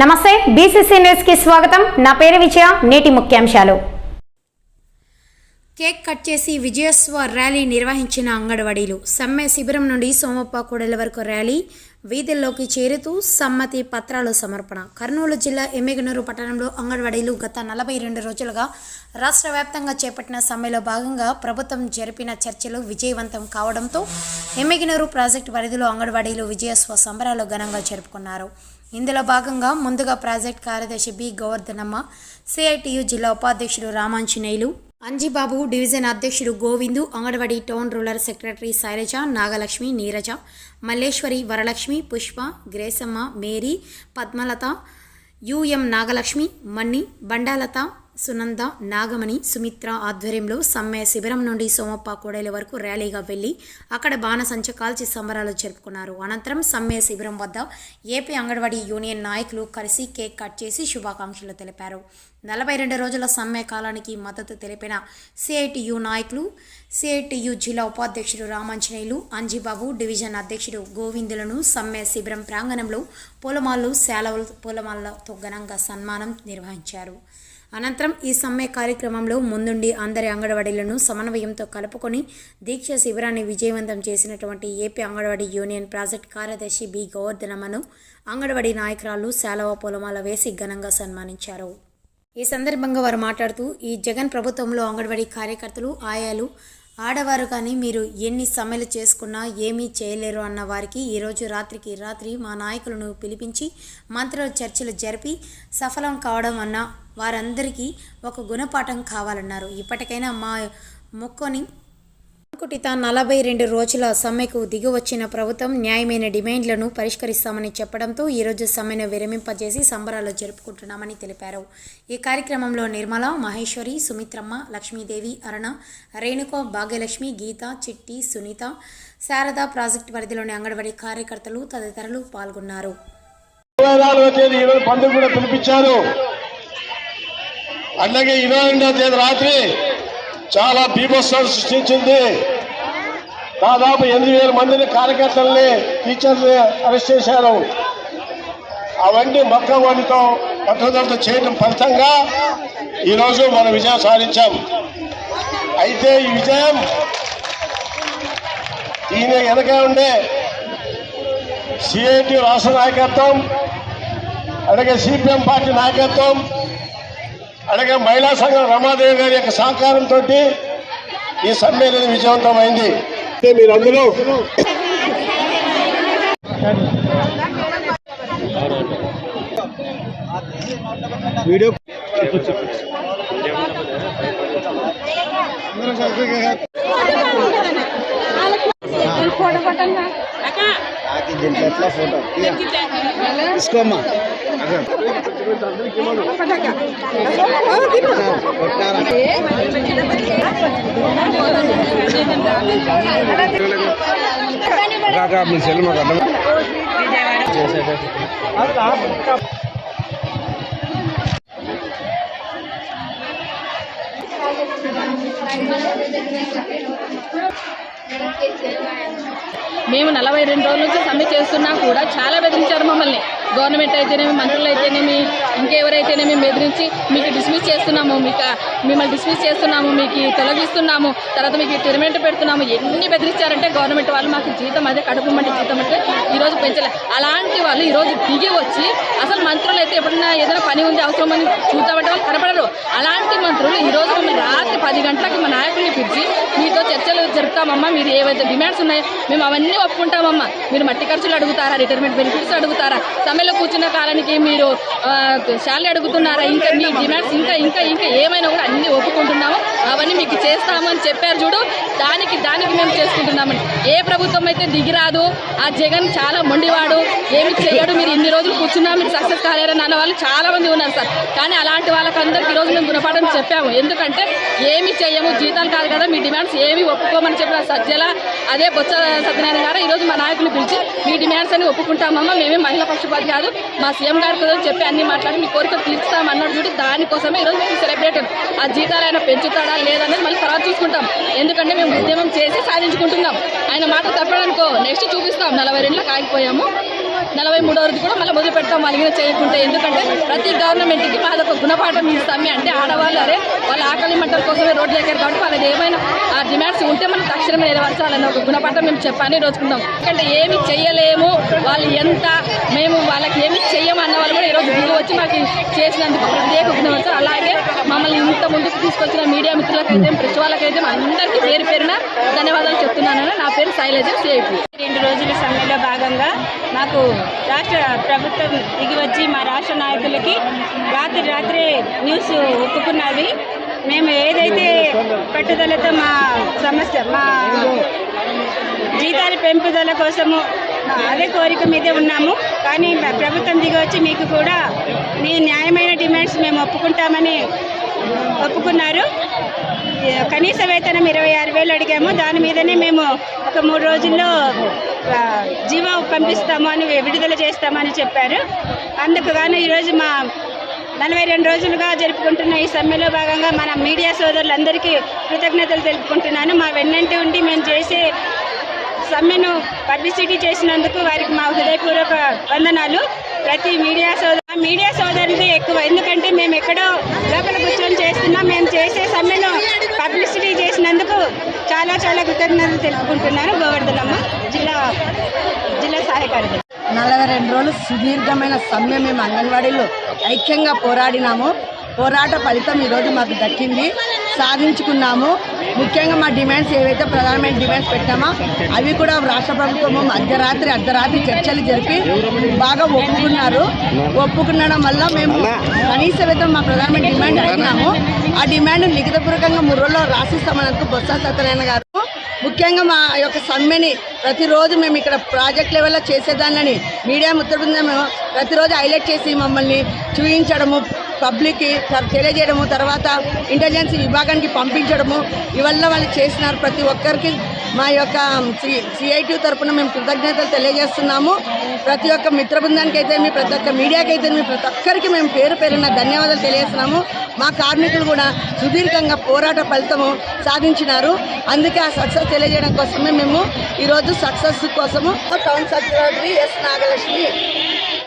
నమస్తే బీసీసీ న్యూస్కి స్వాగతం. నా పేరు విజయ నేటి ముఖ్యాంశాలు. కేక్ కట్ చేసి విజయోత్సవ ర్యాలీ నిర్వహించిన అంగన్వాడీలు. సమ్మె శిబిరం నుండి సోమప్ప కూడలి వరకు ర్యాలీ. వీధుల్లోకి చేరుతూ సమ్మతి పత్రాలు సమర్పణ. కర్నూలు జిల్లా ఎమ్మిగనూరు పట్టణంలో అంగన్వాడీలు గత నలభై రెండు రోజులుగా రాష్ట్ర వ్యాప్తంగా చేపట్టిన సమ్మెలో భాగంగా ప్రభుత్వం జరిపిన చర్చలు విజయవంతం కావడంతో ఎమ్మిగనూరు ప్రాజెక్టు పరిధిలో అంగన్వాడీలు విజయోత్సవ సంబరాలు ఘనంగా జరుపుకున్నారు. ఇందులో భాగంగా ముందుగా ప్రాజెక్ట్ కార్యదర్శి బి గోవర్ధనమ్మ సిఐటియు జిల్లా ఉపాధ్యక్షుడు రామాంజనేయులు అంజిబాబు డివిజన్ అధ్యక్షుడు Govindu anganwadi town rural secretary Sailaja Nagalakshmi Neeraja Malleswari Varalakshmi Pushpa Gracemma Mary Padmalatha U M Nagalakshmi Mani Bandalatha Sunanda Nagamani Sumitra ఆధ్వర్యంలో సమ్మె శిబిరం నుండి సోమప్ప కోడేల వరకు ర్యాలీగా వెళ్ళి అక్కడ బాణసంచ కాల్చి సంబరాలు జరుపుకున్నారు. అనంతరం సమ్మె శిబిరం వద్ద ఏపీ అంగన్వాడీ యూనియన్ నాయకులు కలిసి కేక్ కట్ చేసి శుభాకాంక్షలు తెలిపారు. నలభై రెండు రోజుల సమ్మె కాలానికి మద్దతు తెలిపిన సిఐటియు నాయకులు సిఐటియు జిల్లా ఉపాధ్యక్షుడు రామాంజనేయులు అంజిబాబు డివిజన్ అధ్యక్షుడు గోవిందులను సమ్మె శిబిరం ప్రాంగణంలో పూలమాలలు శాలవులు పూలమాలతో ఘనంగా సన్మానం నిర్వహించారు. అనంతరం ఈ సమ్మె కార్యక్రమంలో ముందుండి అందరి అంగన్వాడీలను సమన్వయంతో కలుపుకొని దీక్ష శిబిరాన్ని విజయవంతం చేసినటువంటి ఏపీ అంగన్వాడీ యూనియన్ ప్రాజెక్ట్ కార్యదర్శి బి గోవర్ధనమ్మను అంగన్వాడీ నాయకురాలు శాలవ పొలమాల వేసి ఘనంగా సన్మానించారు. ఈ సందర్భంగా వారు మాట్లాడుతూ ఈ జగన్ ప్రభుత్వంలో అంగన్వాడీ కార్యకర్తలు ఆయాలు ఆడవారు కానీ మీరు ఎన్ని సమ్మెలు చేసుకున్నా ఏమీ చేయలేరు అన్న వారికి ఈరోజు రాత్రికి రాత్రి మా నాయకులను పిలిపించి మంత్రుల చర్చలు జరిపి సఫలం కావడం అన్న వారందరికీ ఒక గుణపాఠం కావాలన్నారు. ఇప్పటికైనా మా మొక్కని అనుకుటిత నలభై రెండు రోజుల సమ్మెకు దిగువచ్చిన ప్రభుత్వం న్యాయమైన డిమాండ్లను పరిష్కరిస్తామని చెప్పడంతో ఈరోజు సమ్మెను విరమింపజేసి సంబరాలు జరుపుకుంటున్నామని తెలిపారు. ఈ కార్యక్రమంలో నిర్మల మహేశ్వరి సుమిత్రమ్మ లక్ష్మీదేవి అరుణ రేణుక భాగ్యలక్ష్మి గీత చిట్టి సునీత శారద ప్రాజెక్టు పరిధిలోని అంగన్వాడీ కార్యకర్తలు తదితరులు పాల్గొన్నారు. అలాగే ఇరవై తేదీ రాత్రి చాలా బీభత్సం సృష్టించింది. దాదాపు ఎనిమిది వేల మందిని కార్యకర్తల్ని టీచర్ని అరెస్ట్ చేశారు. అవన్నీ మొక్క వాటితో పట్టుదలతో చేయడం ఫలితంగా ఈరోజు మనం విజయం సాధించాం. అయితే ఈ విజయం ఈయన వెనక ఉండే సిఐటి రాష్ట్ర నాయకత్వం అలాగే సిపిఎం పార్టీ నాయకత్వం అలాగే మహిళా సంఘం రమాదేవి గారి యొక్క సహకారంతో ఈ సమ్మేళనం విజయవంతమైంది. అయితే మీరు అందులో వీడియో దీంట్లో ఫోటో తీసుకోమ్మా మీ సెల్ మాకు అర్థం మేము నలభై రెండు రోజుల నుంచి సమ్మె చేస్తున్నా కూడా చాలా బెదిరించారు మమ్మల్ని. గవర్నమెంట్ అయితేనేమి మంత్రులు అయితేనేమి ఇంకెవరైతేనేమి బెదిరించి మీకు డిస్మిస్ చేస్తున్నాము మీకు మిమ్మల్ని డిస్మిస్ చేస్తున్నాము మీకు తొలగిస్తున్నాము తర్వాత మీకు టెర్మినేట్ పెడుతున్నాము ఎన్ని బెదిరించారంటే గవర్నమెంట్ వాళ్ళు మాకు జీతం అదే కడుపు మండి జీతం అంటే ఈరోజు పెంచలే. అలాంటి వాళ్ళు ఈరోజు దిగి వచ్చి అసలు మంత్రులు అయితే ఎప్పుడన్నా ఏదైనా పని ఉంది అవసరం అని చూద్దామంటే వాళ్ళు కనపడరు. అలాంటి మంత్రులు ఈరోజు మమ్మల్ని రాత్రి పది గంటలకు మా నాయకుల్ని పిలిచి మీతో చర్చలు జరుపుతామమ్మా మీరు ఏవైతే డిమాండ్స్ ఉన్నాయో మేము అవన్నీ ఒప్పుకుంటామమ్మా. మీరు మట్టి ఖర్చులు అడుగుతారా రిటైర్మెంట్ బెనిఫిట్స్ అడుగుతారా ఎమ్మెల్యే కూర్చున్న కాలానికి మీరు శాలరీ అడుగుతున్నారా? ఇంకా మీ డిమాండ్స్ ఇంకా ఇంకా ఇంకా ఏమైనా కూడా అన్ని ఒప్పుకుంటున్నాము. అవన్నీ మీకు చేస్తామని చెప్పారు చూడు. దానికి దానికి మేము చేసుకుంటున్నామని ఏ ప్రభుత్వం అయితే దిగిరాదు ఆ జగన్ చాలా మొండివాడు ఏమి చేయడు మీరు ఇన్ని రోజులు కూర్చున్నా మీరు సక్సెస్ కాలేరని అన్న వాళ్ళు చాలా మంది ఉన్నారు సార్. కానీ అలాంటి వాళ్ళకందరికీ ఈరోజు మేము గుణపాఠం చెప్పాము. ఎందుకంటే ఏమి చేయము జీతాలు కాదు కదా మీ డిమాండ్స్ ఏమి ఒప్పుకోమని చెప్పిన సజ్జల అదే బొత్స సత్యనారాయణ గారు ఈరోజు మా నాయకులు పిలిచి మీ డిమాండ్స్ అని ఒప్పుకుంటామమ్మా మేమే మహిళా పక్షపాతి కాదు. మా సీఎం గారి కూడా చెప్పి అన్ని మాట్లాడి మీ కోరిక తీర్చుతాం చూడు దానికోసమే ఈరోజు మేము సెలబ్రేట్ ఆ జీతాలు ఆయన పెంచుతాడా లేదనేది మళ్ళీ తర్వాత చూసుకుంటాం. ఎందుకంటే మేము ఉద్యమం చేసి సాధించుకుంటున్నాం. ఆయన మాట తప్పడనుకో నెక్స్ట్ చూపిస్తాం. నలభై రెండులో కాగిపోయాము. నలభై మూడో రోజు కూడా మళ్ళీ మొదలు పెడతాం అలిగిన చేయకుంటే. ఎందుకంటే ప్రతి గవర్నమెంట్కి మాదొక గుణపాఠం ఇస్తామే. అంటే ఆడవాళ్ళు అరే వాళ్ళ ఆకలి మంటల కోసమే రోడ్లు ఎక్కారు కాబట్టి వాళ్ళది ఏమైనా ఆ డిమాండ్స్ ఉంటే మనం తక్షణమే నెరవేర్చాలని ఒక గుణపాఠం మేము చెప్పాలని రోజుకుంటాం ఎందుకంటే ఏమి చెయ్యలేము వాళ్ళు ఎంత మేము వాళ్ళకి ఏమి చెయ్యమన్న వాళ్ళు కూడా ఈరోజు దిగి వచ్చి మాకు చేసినందుకు ప్రత్యేక గుణవంతం అలాగే మమ్మల్ని ఇంత ముందుకు తీసుకొచ్చిన మీడియా మిత్రులకైతే ప్రతి వాళ్ళకైతే అందరికీ పేరు పేరున ధన్యవాదాలు చెప్తున్నాను నా పేరు శైలజ సిఐపి రెండు రోజుల సమ్మెలో భాగంగా మాకు రాష్ట్ర ప్రభుత్వం దిగి వచ్చి మా రాష్ట్ర నాయకులకి రాత్రి రాత్రే న్యూస్ ఒప్పుకున్నది. మేము ఏదైతే పట్టుదలతో మా సమస్య మా జీతాల పెంపుదల కోసము అదే కోరిక మీదే ఉన్నాము. కానీ ప్రభుత్వం దిగొచ్చి వచ్చి మీకు కూడా మీ న్యాయమైన డిమాండ్స్ మేము ఒప్పుకుంటామని ఒప్పుకున్నారు. కనీస వేతనం ఇరవై ఆరు వేలు అడిగాము. దాని మీదనే మేము ఒక మూడు రోజుల్లో జీవో పంపిస్తాము అని విడుదల చేస్తామని చెప్పారు. అందుకు గాను ఈరోజు మా నలభై రెండు రోజులుగా జరుపుకుంటున్న ఈ సమ్మెలో భాగంగా మన మీడియా సోదరులందరికీ కృతజ్ఞతలు తెలుపుకుంటున్నాను. మా వెన్నంటి ఉండి మేము చేసే సమ్మెను పబ్లిసిటీ చేసినందుకు వారికి మా హృదయపూర్వక వందనాలు. ప్రతి మీడియా సోదరు మీడియా సోదరులది ఎక్కువ. ఎందుకంటే మేము ఎక్కడో లోపల కూర్చొని చేస్తున్నాం. మేము చేసే సమ్మెను పబ్లిసిటీ చేసినందుకు చాలా చాలా కృతజ్ఞతలు తెలుపుకుంటున్నాను. గోవర్ధనమ్మ జిల్లా జిల్లా సహాయకారి నలభై రెండు రోజులు సుదీర్ఘమైన సమ్మె మేము అంగన్వాడీలో ఐక్యంగా పోరాడినాము. పోరాట ఫలితం ఈరోజు మాకు దక్కింది. సాధించుకున్నాము. ముఖ్యంగా మా డిమాండ్స్ ఏవైతే ప్రధానమైన డిమాండ్స్ పెట్టామో అవి కూడా రాష్ట్ర ప్రభుత్వము అర్ధరాత్రి అర్ధరాత్రి చర్చలు జరిపి బాగా ఒప్పుకున్నారు. ఒప్పుకున్నడం వల్ల మేము కనీస వేతనం మా ప్రధానమైన డిమాండ్ అడిగినాము. ఆ డిమాండ్ లిఖితపూర్వకంగా మూడు రోజుల్లో రాసిస్తామన్నందుకు బొత్స సత్యనారాయణ గారు. ముఖ్యంగా మా యొక్క సమ్మెని ప్రతిరోజు మేము ఇక్కడ ప్రాజెక్ట్ లెవెల్లో చేసేదాన్ని. మీడియా ముద్ర బృందం ప్రతిరోజు హైలైట్ చేసి మమ్మల్ని చూపించడము పబ్లిక్కి త- తెలియజేయడము తర్వాత ఇంటెలిజెన్స్ విభాగానికి పంపించడము ఇవల్ల వాళ్ళు చేసినారు. ప్రతి ఒక్కరికి మా యొక్క సి సిఐటి తరఫున మేము కృతజ్ఞతలు తెలియజేస్తున్నాము. ప్రతి ఒక్క మిత్ర బృందానికి అయితే మీ ప్రతి ఒక్క మీడియాకి అయితే మీ ప్రతి ఒక్కరికి మేము పేరు పేరున ధన్యవాదాలు తెలియజేస్తున్నాము. మా కార్మికులు కూడా సుదీర్ఘంగా పోరాట ఫలితము సాధించినారు. అందుకే ఆ సక్సెస్ తెలియజేయడం కోసమే మేము ఈరోజు సక్సెస్ కోసము టౌన్ సెక్రటరీ ఎస్ నాగలక్ష్మి